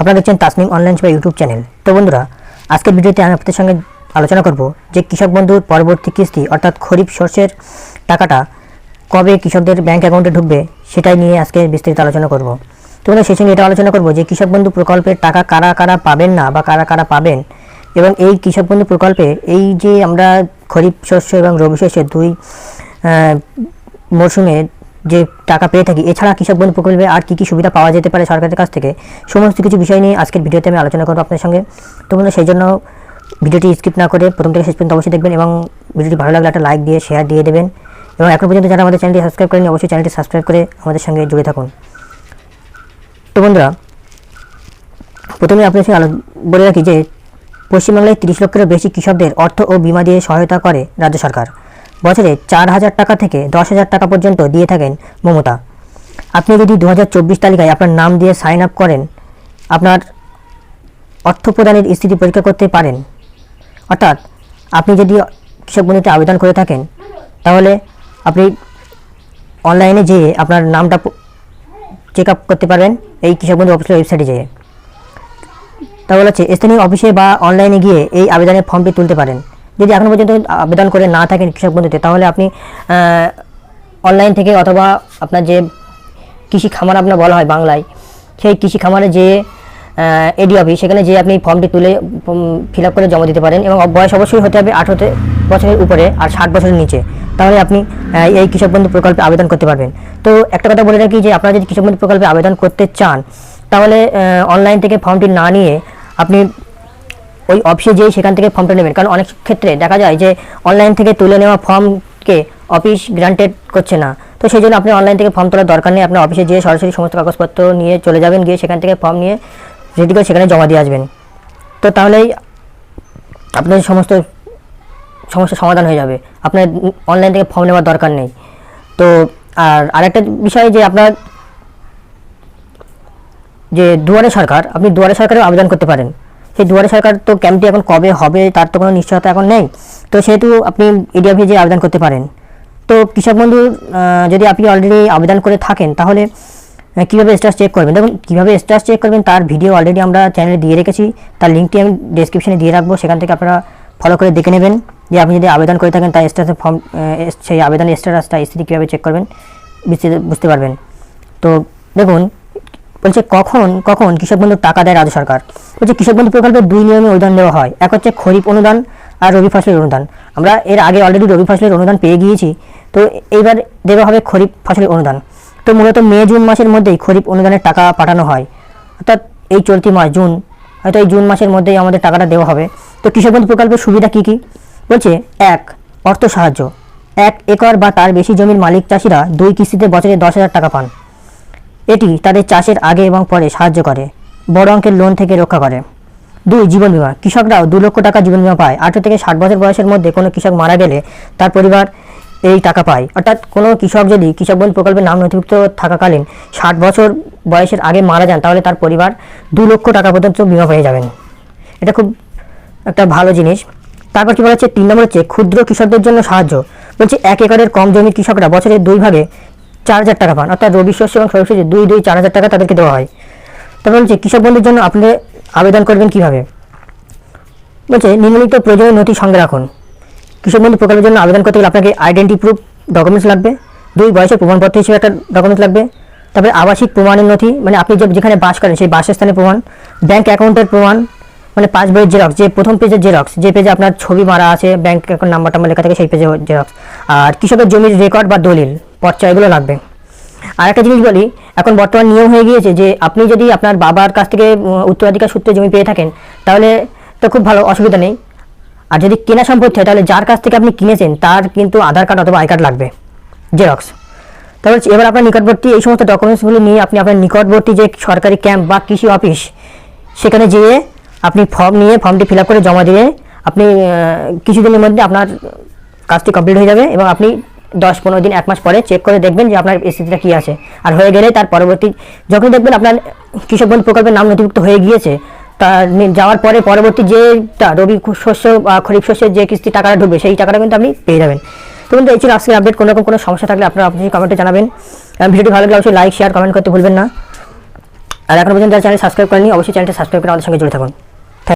আপনারা দেখছেন তাসনিম অনলাইন বা ইউটিউব চ্যানেল তো বন্ধুরা, আজকের ভিডিওতে আমি আপনাদের সঙ্গে আলোচনা করব যে কৃষক বন্ধুর পরবর্তী কিস্তি, অর্থাৎ খরিফ শস্যের টাকাটা কবে কৃষকদের ব্যাংক অ্যাকাউন্টে ঢুকবে, সেটাই নিয়ে আজকে বিস্তারিত আলোচনা করব। তো বন্ধুরা, সেই সঙ্গে এটা আলোচনা করব যে কৃষক বন্ধু প্রকল্পের টাকা কারা কারা পাবেন না বা কারা কারা পাবেন এবং এই কৃষক বন্ধু প্রকল্পে এই যে আমরা খরিফ শস্য এবং রবি শস্যের দুই মরশুমে যে টাকা পেয়ে থাকি। এছাড়া কৃষক বন্ধু প্রকল্পে আর কী কী সুবিধা পাওয়া যেতে পারে সরকারের কাছ থেকে, সমস্ত কিছু বিষয় নিয়ে আজকের ভিডিওতে আমি আলোচনা করব আপনার সঙ্গে। তো বন্ধুরা, সেই জন্য ভিডিওটি স্কিপ না করে প্রথম থেকে শেষ পর্যন্ত অবশ্যই দেখবেন এবং ভিডিওটি ভালো লাগলে একটা লাইক দিয়ে শেয়ার দিয়ে দেবেন। এবং এখন পর্যন্ত যারা আমাদের চ্যানেলটি সাবস্ক্রাইব করেনি অবশ্যই চ্যানেলটি সাবস্ক্রাইব করে আমাদের সঙ্গে জুড়ে থাকুন। তো বন্ধুরা, প্রথমে আপনার সঙ্গে বলে রাখি যে, পশ্চিমবাংলায় তিরিশ লক্ষেরও বেশি কৃষকদের অর্থ ও বিমা দিয়ে সহায়তা করে রাজ্য সরকার। বছরে চার হাজার টাকা থেকে দশ হাজার টাকা পর্যন্ত দিয়ে থাকেন মমতা। আপনি যদি দু হাজার চব্বিশ তালিকায় আপনার নাম দিয়ে সাইন আপ করেন, আপনার অর্থ প্রদানের স্থিতি পরীক্ষা করতে পারেন। অর্থাৎ আপনি যদি কৃষক বন্ধুতে আবেদন করে থাকেন, তাহলে আপনি অনলাইনে যেয়ে আপনার নামটা চেক আপ করতে পারবেন এই কৃষক বন্ধু অফিসের ওয়েবসাইটে যেয়ে। তাহলে হচ্ছে স্থানীয় অফিসে বা অনলাইনে গিয়ে এই আবেদনের ফর্মটি তুলতে পারেন। যদি এখনও পর্যন্ত আবেদন করে না থাকেন কৃষক বন্ধুতে, তাহলে আপনি অনলাইন থেকে অথবা আপনার যে কৃষি খামার আপনার বলা হয় বাংলায়, সেই কৃষি খামারে যে এডি অফিস সেখানে যে আপনি ফর্মটি তুলে ফিল করে জমা দিতে পারেন এবং বয়স অবশ্যই হতে হবে আঠারো বছরের উপরে আর ষাট বছরের নিচে। তাহলে আপনি এই কৃষক বন্ধু প্রকল্পে আবেদন করতে পারবেন। তো একটা কথা বলে রাখি যে আপনারা যদি কৃষক বন্ধু প্রকল্পে আবেদন করতে চান, তাহলে অনলাইন থেকে ফর্মটি না নিয়ে আপনি ওই অফিসে যেয়ে সেখান থেকে ফর্মটা নেবেন। কারণ অনেক ক্ষেত্রে দেখা যায় যে অনলাইন থেকে তুলে নেওয়া ফর্মকে অফিস গ্রান্টেড করছে না। তো সেই জন্য আপনি অনলাইন থেকে ফর্ম তোলার দরকার নেই। আপনার অফিসে যেয়ে সরাসরি সমস্ত কাগজপত্র নিয়ে চলে যাবেন, গিয়ে সেখান থেকে ফর্ম নিয়ে রেডি করে সেখানে জমা দিয়ে আসবেন। তো তাহলেই আপনার সমস্ত, সমস্যার সমাধান হয়ে যাবে। আপনার অনলাইন থেকে ফর্ম নেওয়ার দরকার নেই। তো আর আরেকটা বিষয় যে আপনার যে দুয়ারে সরকার, আপনি দুয়ারে সরকারেও আবেদন করতে পারেন। সেই দুয়ারে সরকার তো ক্যাম্পটি এখন কবে হবে, তার তো কোনো নিশ্চয়তা এখন নেই। তো সেহেতু আপনি ইডি অফিসে আবেদন করতে পারেন। তো কৃষক বন্ধু যদি আপনি অলরেডি আবেদন করে থাকেন, তাহলে কীভাবে স্ট্যাটাস চেক করবেন? দেখুন, কীভাবে স্ট্যাটাস চেক করবেন, তার ভিডিও অলরেডি আমরা চ্যানেলে দিয়ে রেখেছি। তার লিঙ্কটি আমি ডেসক্রিপশনে দিয়ে রাখব, সেখান থেকে আপনারা ফলো করে দেখে নেবেন। যে আপনি যদি আবেদন করে থাকেন, তার স্ট্যাটাস ফর্ম সেই আবেদনের স্ট্যাটাসটা স্থিতি কীভাবে চেক করবেন, বিস্তারিত বুঝতে পারবেন। তো দেখুন বলছে, কখন কখন কৃষক বন্ধুর টাকা দেয় রাজ্য সরকার? বলছে, কৃষক বন্ধু প্রকল্পে দুই নিয়মে অনুদান দেওয়া হয়। এক হচ্ছে খরিফ অনুদান আর রবি ফসলের অনুদান। আমরা এর আগে অলরেডি রবি ফসলের অনুদান পেয়ে গিয়েছি। তো এইবার দেওয়া হবে খরিফ ফসলের অনুদান। তো মূলত মে, জুন মাসের মধ্যেই খরিফ অনুদানের টাকা পাঠানো হয়। অর্থাৎ এই চলতি মাস, জুন, হয়তো এই জুন মাসের মধ্যেই আমাদের টাকাটা দেওয়া হবে। তো কৃষক বন্ধু প্রকল্পের সুবিধা কী কী? বলছে, এক, অর্থ সাহায্য। এক একর বা তার বেশি জমির মালিক চাষিরা দুই কিস্তিতে বছরে দশ হাজার টাকা পান। এটি তাদের চাষের আগে এবং পরে সাহায্য করে, বড় অঙ্কের লোন থেকে রক্ষা করে। দুই, জীবন বিমা। কৃষকরাও দু লক্ষ টাকা জীবন বিমা পায়। আঠেরো থেকে ষাট বছর বয়সের মধ্যে কোনো কৃষক মারা গেলে তার পরিবার এই টাকা পায়। অর্থাৎ কোনো কৃষক যদি কৃষক বন্ধু প্রকল্পের নাম নথিভুক্ত থাকাকালীন ষাট বছর বয়সের আগে মারা যান, তাহলে তার পরিবার দু লক্ষ টাকা পর্যন্ত বিমা পেয়ে যাবেন। এটা খুব একটা ভালো জিনিস। তারপর কি বলা হচ্ছে? তিন নম্বর হচ্ছে, ক্ষুদ্র কৃষকদের জন্য সাহায্য। বলছে, এক একরের কম জমির কৃষকরা বছরে দুই ভাগে চার হাজার টাকা পান। অর্থাৎ রবি শস্য এবং শস্যে দুই দুই চার হাজার টাকা তাদেরকে দেওয়া হয়। তারপর বলছে, কৃষক বন্ধুর জন্য আপনি আবেদন করবেন কীভাবে? বলছে, নিম্নলিখিত প্রয়োজনীয় নথি সঙ্গে রাখুন। কৃষক বন্ধু প্রকল্পের জন্য আবেদন করতে গেলে আপনাকে আইডেন্টি প্রুফ ডকুমেন্টস লাগবে, দুই বয়সের প্রমাণপত্র হিসেবে একটা ডকুমেন্টস লাগবে, তারপরে আবাসিক প্রমাণের নথি মানে আপনি যে যেখানে বাস করেন সেই বাসস্থানের প্রমাণ ব্যাংক অ্যাকাউন্টের প্রমাণ মানে পাঁচ বইয়ের জেরক্স যে প্রথম পেজের জেরক্স যে পেজে আপনার ছবি মারা আছে ব্যাংক অ্যাকাউন্ট নাম্বার টাম্বার লেখা থাকে সেই পেজে জেরক্স আর কৃষকের জমির রেকর্ড বা দলিল পর্চা এগুলো লাগবে। আর একটা জিনিস বলি, এখন বর্তমান নিয়ম হয়ে গিয়েছে যে আপনি যদি আপনার বাবার কাছ থেকে উত্তরাধিকার সূত্রে জমি পেয়ে থাকেন, তাহলে তো খুব ভালো, অসুবিধা নেই। আর যদি কেনা সম্পত্তি হয়, তাহলে যার কাছ থেকে আপনি কিনেছেন, তার কিন্তু আধার কার্ড অথবা আই কার্ড লাগবে, জেরক্স। হচ্ছে, এবার আপনার নিকটবর্তী এই সমস্ত ডকুমেন্টসগুলো নিয়ে আপনি আপনার নিকটবর্তী যে সরকারি ক্যাম্প বা কৃষি অফিস, সেখানে যেয়ে আপনি ফর্ম নিয়ে, ফর্মটি ফিল করে জমা দিয়ে আপনি কিছুদিনের মধ্যে আপনার কাজটি কমপ্লিট হয়ে যাবে এবং আপনি দশ পনেরো দিন, এক মাস পরে চেক করে দেখবেন যে আপনার স্থিতিটা কী আছে। আর হয়ে গেলে তার পরবর্তী যখন দেখবেন আপনার কৃষক বন্ধু প্রকল্পের নাম নথিভুক্ত হয়ে গিয়েছে, তা যাওয়ার পরে পরবর্তী যেটা রবি শস্য বা খরিফ শস্যের যে কিস্তি টাকাটা ঢুকবে, সেই টাকাটা কিন্তু আপনি পেয়ে যাবেন। তো কিন্তু এই ছিল আজকের আপডেট কোনো রকম কোনো সমস্যা থাকলে আপনারা আপনি কমেন্টে জানাবেন। ভিডিওটি ভালো লাগলে অবশ্যই লাইক শেয়ার কমেন্ট করতে ভুলবেন না। আর এখন পর্যন্ত চ্যানেল সাবস্ক্রাইব করেনি অবশ্যই চ্যানেলটা সাবস্ক্রাইব করে আমাদের সঙ্গে জুড়ে থাকুন।